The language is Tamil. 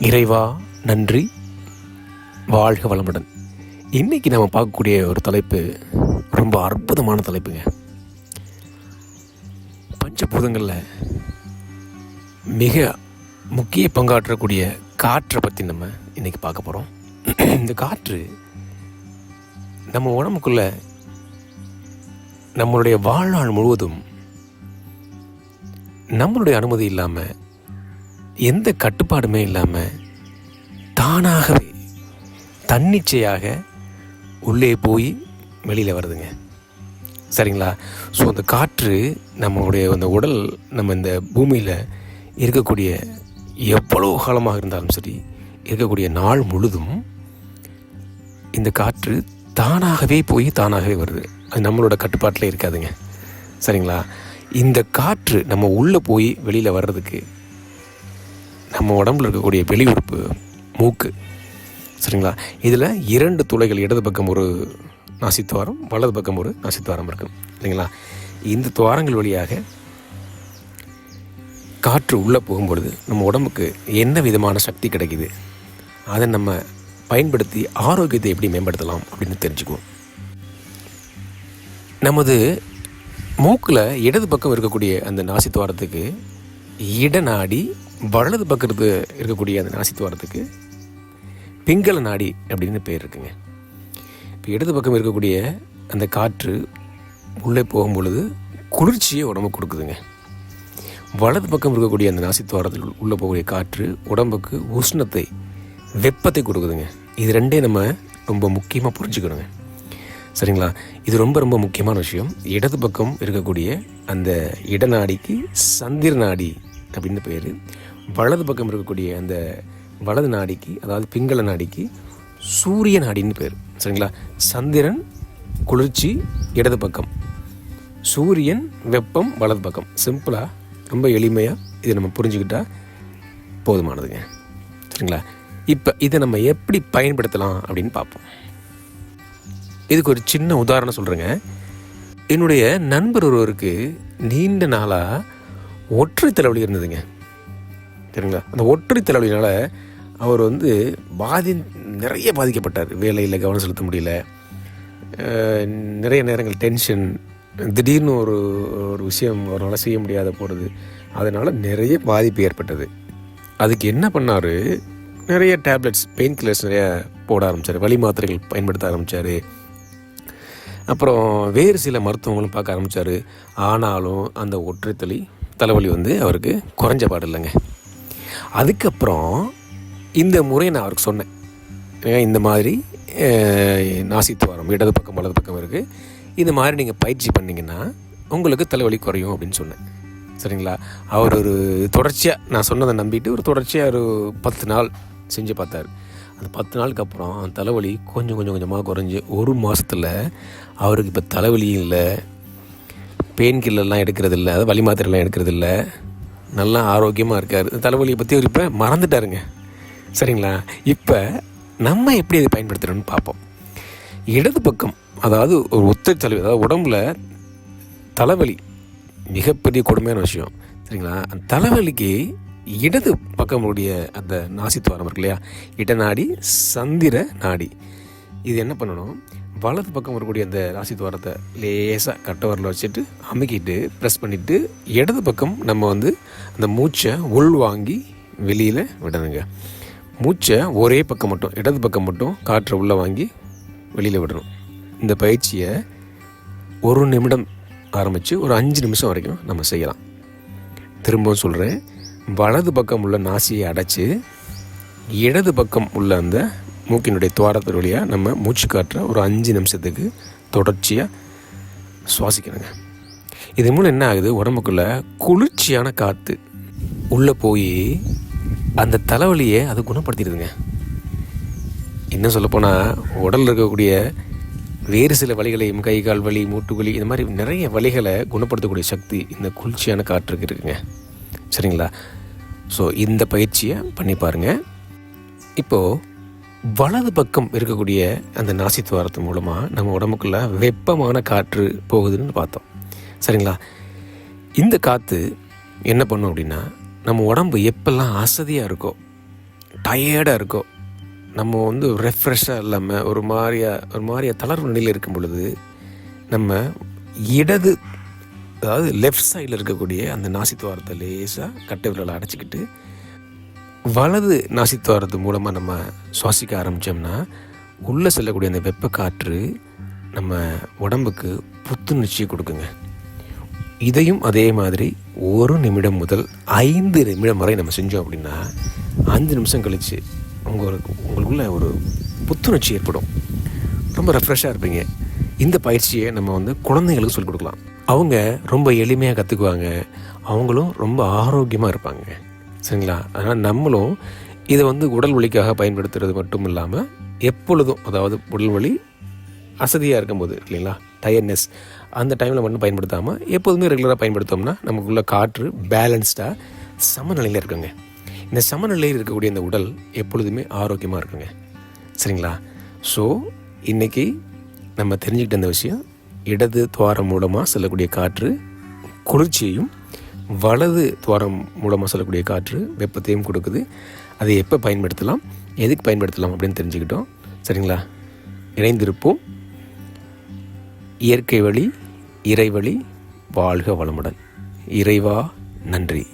இறைவா நன்றி. வாழ்க வளமுடன். இன்னைக்கு நம்ம பார்க்கக்கூடிய ஒரு தலைப்பு ரொம்ப அற்புதமான தலைப்புங்க. பஞ்சபூதங்களில் மிக முக்கிய பங்காற்றக்கூடிய காற்றை பற்றி நம்ம இன்னைக்கு பார்க்க போகிறோம் இந்த காற்று நம்ம உடம்புக்குள்ள நம்மளுடைய வாழ்நாள் முழுவதும் நம்மளுடைய அனுமதி இல்லாமல் எந்த கட்டுப்பாடுமே இல்லாமல் தானாகவே தன்னிச்சையாக உள்ளே போய் வெளியில் வருதுங்க. சரிங்களா? ஸோ அந்த காற்று நம்மளுடைய அந்த உடல் நம்ம இந்த பூமியில் இருக்கக்கூடிய எவ்வளோ காலமாக இருந்தாலும் சரி இருக்கக்கூடிய நாள் முழுதும் இந்த காற்று தானாகவே போய் தானாகவே வருது. நம்மளோட கட்டுப்பாட்டில் இருக்காதுங்க. சரிங்களா? இந்த காற்று நம்ம உள்ளே போய் வெளியில் வர்றதுக்கு நம்ம உடம்புல இருக்கக்கூடிய வெளி உறுப்பு மூக்கு. சரிங்களா? இதில் இரண்டு துளைகள் இடது பக்கம் ஒரு நாசித்துவாரம் வலது பக்கம் ஒரு நாசித்துவாரம் இருக்கும் சரிங்களா இந்த துவாரங்கள் வழியாக காற்று உள்ளே போகும்பொழுது நம்ம உடம்புக்கு என்ன விதமான சக்தி கிடைக்குது? அதை நம்ம பயன்படுத்தி ஆரோக்கியத்தை எப்படி மேம்படுத்தலாம் அப்படின்னு தெரிஞ்சுக்குவோம். நமது மூக்கில் இடது பக்கம் இருக்கக்கூடிய அந்த நாசித்துவாரத்துக்கு இடநாடி வலது பக்கத்து இருக்கக்கூடிய அந்த நாசித்துவாரத்துக்கு பிங்கள நாடி அப்படின்னு பேர் இருக்குங்க. இப்போ இடது பக்கம் இருக்கக்கூடிய அந்த காற்று உள்ளே போகும் பொழுது குளிர்ச்சியை உடம்புக்கு கொடுக்குதுங்க. வலது பக்கம் இருக்கக்கூடிய அந்த நாசித்துவாரத்தில் உள்ளே போகக்கூடிய காற்று உடம்புக்கு உஷ்ணத்தை வெப்பத்தை கொடுக்குதுங்க. இது ரெண்டே நம்ம ரொம்ப முக்கியமாக புரிஞ்சுக்கணுங்க. சரிங்களா? இது ரொம்ப ரொம்ப முக்கியமான விஷயம். இடது பக்கம் இருக்கக்கூடிய அந்த இடநாடிக்கு சந்திர நாடி அப்படின்னு பேர். வலது பக்கம் இருக்கக்கூடிய அந்த வலது நாடிக்கு அதாவது பிங்கள நாடிக்கு சூரிய நாடின்னு பேர். சரிங்களா? சந்திரன் குளிர்ச்சி இடது பக்கம். சூரியன் வெப்பம் வலது பக்கம். சிம்பிளாக ரொம்ப எளிமையாக இதை நம்ம புரிஞ்சுக்கிட்டால் போதுமானதுங்க. சரிங்களா? இப்போ இதை நம்ம எப்படி பயன்படுத்தலாம் அப்படின்னு பார்ப்போம். இதுக்கு ஒரு சின்ன உதாரணம் சொல்கிறேங்க என்னுடைய நண்பர் ஒருவருக்கு நீண்ட நாளாக ஒற்றை தலைவலி இருந்ததுங்க. சரிங்களா அந்த ஒற்றை தலைவலினால் அவர் வந்து பாதி நிறைய பாதிக்கப்பட்டார். வேலையில் கவனம் செலுத்த முடியல. நிறைய நேரங்கள் டென்ஷன் திடீர்னு ஒரு ஒரு விஷயம் அவரால் செய்ய முடியாத போகிறது அதனால் நிறைய பாதிப்பு ஏற்பட்டது. அதுக்கு என்ன பண்ணார்? நிறைய டேப்லெட்ஸ் பெயின் கில்லர்ஸ் நிறைய போட ஆரம்பித்தார் வழி மாத்திரைகள் பயன்படுத்த ஆரம்பித்தார் அப்புறம் வேறு சில மருத்துவங்களும் பார்க்க ஆரம்பித்தார் ஆனாலும் அந்த ஒற்றைத்தலி தலைவலி வந்து அவருக்கு குறைஞ்ச பாடு இல்லைங்க. அதுக்கப்புறம் இந்த முறையை நான் அவருக்கு சொன்னேன். ஏன் இந்த மாதிரி நாசித்துவாரம் இடது பக்கம் வலது பக்கம் இருக்குது இந்த மாதிரி நீங்கள் பயிற்சி பண்ணிங்கன்னா உங்களுக்கு தலைவலி குறையும் அப்படின்னு சொன்னேன். சரிங்களா? அவர் ஒரு தொடர்ச்சியாக நான் சொன்னதை நம்பிட்டு ஒரு தொடர்ச்சியாக ஒரு பத்து நாள் செஞ்சு பார்த்தாரு. அந்த பத்து நாளுக்கு அப்புறம் அந்த தலைவலி கொஞ்சம் கொஞ்சம் கொஞ்சமாக குறைஞ்சி ஒரு மாதத்தில் அவருக்கு இப்போ தலைவலியும் இல்லை பெயின் கில்லர்லாம் எடுக்கிறது இல்லை அதாவது வலி மாத்திரைலாம் எடுக்கிறது இல்லை. நல்லா ஆரோக்கியமாக இருக்கார். தலைவலியை பற்றி அவர் இப்போ மறந்துட்டாருங்க. சரிங்களா? இப்போ நம்ம எப்படி அதை பயன்படுத்துகிறோன்னு பார்ப்போம். இடது பக்கம் அதாவது ஒரு ஒத்தை தலைவலி அதாவது உடம்புல தலைவலி மிகப்பெரிய கொடுமையான விஷயம். சரிங்களா? அந்த தலைவலிக்கு இடது பக்கமுடைய அந்த நாசித்துவாரம் இருக்கு இல்லையா? இடநாடி சந்திர நாடி. இது என்ன பண்ணணும்? வலது பக்கம் வரக்கூடிய அந்த நாசித்துவாரத்தை லேசாக கட்டவரில் வச்சுட்டு அமுக்கிட்டு ப்ரெஸ் பண்ணிவிட்டு இடது பக்கம் நம்ம வந்து அந்த மூச்சை உள் வாங்கி வெளியில் விடணுங்க. மூச்சை ஒரே பக்கம் மட்டும் இடது பக்கம் மட்டும் காற்றை உள்ளே வாங்கி வெளியில் விடணும். இந்த பயிற்சியை ஒரு நிமிடம் ஆரம்பித்து ஒரு அஞ்சு நிமிஷம் வரைக்கும் நம்ம செய்யலாம். திரும்பவும் சொல்கிறேன் வலது பக்கம் உள்ள நாசியை அடைச்சி இடது பக்கம் உள்ள அந்த மூக்கினுடைய துவாரத்து வழியாக நம்ம மூச்சு காற்றை ஒரு அஞ்சு நிமிஷத்துக்கு தொடர்ச்சியாக சுவாசிக்கணுங்க. இது மூலம் என்ன ஆகுது? உடம்புக்குள்ளே குளிர்ச்சியான காற்று உள்ளே போய் அந்த தலைவலியை அது குணப்படுத்திடுதுங்க. இன்னும் சொல்லப்போனால் உடலில் இருக்கக்கூடிய வேறு சில வழிகளையும் கை கால் வலி மூட்டு வலி இந்த மாதிரி நிறைய வலிகளை குணப்படுத்தக்கூடிய சக்தி இந்த குளிர்ச்சியான காற்றுக்கு இருக்குங்க. சரிங்களா? ஸோ இந்த பயிற்சியை பண்ணி பாருங்கள் இப்போது வலது பக்கம் இருக்கக்கூடிய அந்த நாசித்துவாரத்து மூலமாக நம்ம உடம்புக்குள்ள வெப்பமான காற்று போகுதுன்னு பார்த்தோம். சரிங்களா? இந்த காற்று என்ன பண்ணும் அப்படின்னா நம்ம உடம்பு எப்பெல்லாம் அசதியாக இருக்கோ டயர்டாக இருக்கோ நம்ம வந்து ரெஃப்ரெஷ்ஷாக இல்லாமல் ஒரு மாதிரியா ஒரு மாதிரியா தளர்வு நிலையில் இருக்கும் பொழுது நம்ம இடது அதாவது லெஃப்ட் சைடில் இருக்கக்கூடிய அந்த நாசித்துவாரத்தை லேசாக கட்டை விரலை அடைச்சிக்கிட்டு வலது நாசித்துவாரத்து மூலமாக நம்ம சுவாசிக்க ஆரம்பித்தோம்னா உள்ளே செல்லக்கூடிய அந்த வெப்ப காற்று நம்ம உடம்புக்கு புத்துணர்ச்சியை கொடுக்குங்க. இதையும் அதே மாதிரி ஒரு நிமிடம் முதல் ஐந்து நிமிடம் வரை நம்ம செஞ்சோம் அப்படின்னா அஞ்சு நிமிஷம் கழித்து உங்களுக்கு உங்களுக்குள்ள ஒரு புத்துணர்ச்சி ஏற்படும். ரொம்ப ரெஃப்ரெஷ்ஷாக இருப்பீங்க. இந்த பயிற்சியை நம்ம வந்து குழந்தைங்களுக்கு சொல்லிக் கொடுக்கலாம். அவங்க ரொம்ப எளிமையாக கற்றுக்குவாங்க அவங்களும் ரொம்ப ஆரோக்கியமாக இருப்பாங்க. சரிங்களா? அதனால் நம்மளும் இதை வந்து உடல் வலிக்காக பயன்படுத்துறது மட்டும் இல்லாமல் எப்பொழுதும் அதாவது உடல் வலி அசதியாக இருக்கும்போது இல்லைங்களா? டயர்னஸ் அந்த டைமில் மட்டும் பயன்படுத்தாமல் எப்போதுமே ரெகுலராக பயன்படுத்தோம்னா நமக்குள்ள காற்று பேலன்ஸ்டாக சமநிலையில் இருக்குங்க. இந்த சமநிலையில் இருக்கக்கூடிய இந்த உடல் எப்பொழுதுமே ஆரோக்கியமாக இருக்குங்க. சரிங்களா? ஸோ இன்றைக்கி நம்ம தெரிஞ்சுக்கிட்ட இந்த விஷயம் இடது துவாரம் மூலமாக செல்லக்கூடிய காற்று குளிர்ச்சியையும் வலது துவாரம் மூலமாக செல்லக்கூடிய காற்று வெப்பத்தையும் கொடுக்குது. அதை எப்போ பயன்படுத்தலாம்? எதுக்கு பயன்படுத்தலாம் அப்படின்னு தெரிஞ்சுக்கிட்டோம். சரிங்களா? இணைந்திருப்போம். இயற்கை வழி இறைவழி வாழ்க வளமுடன். இறைவா நன்றி.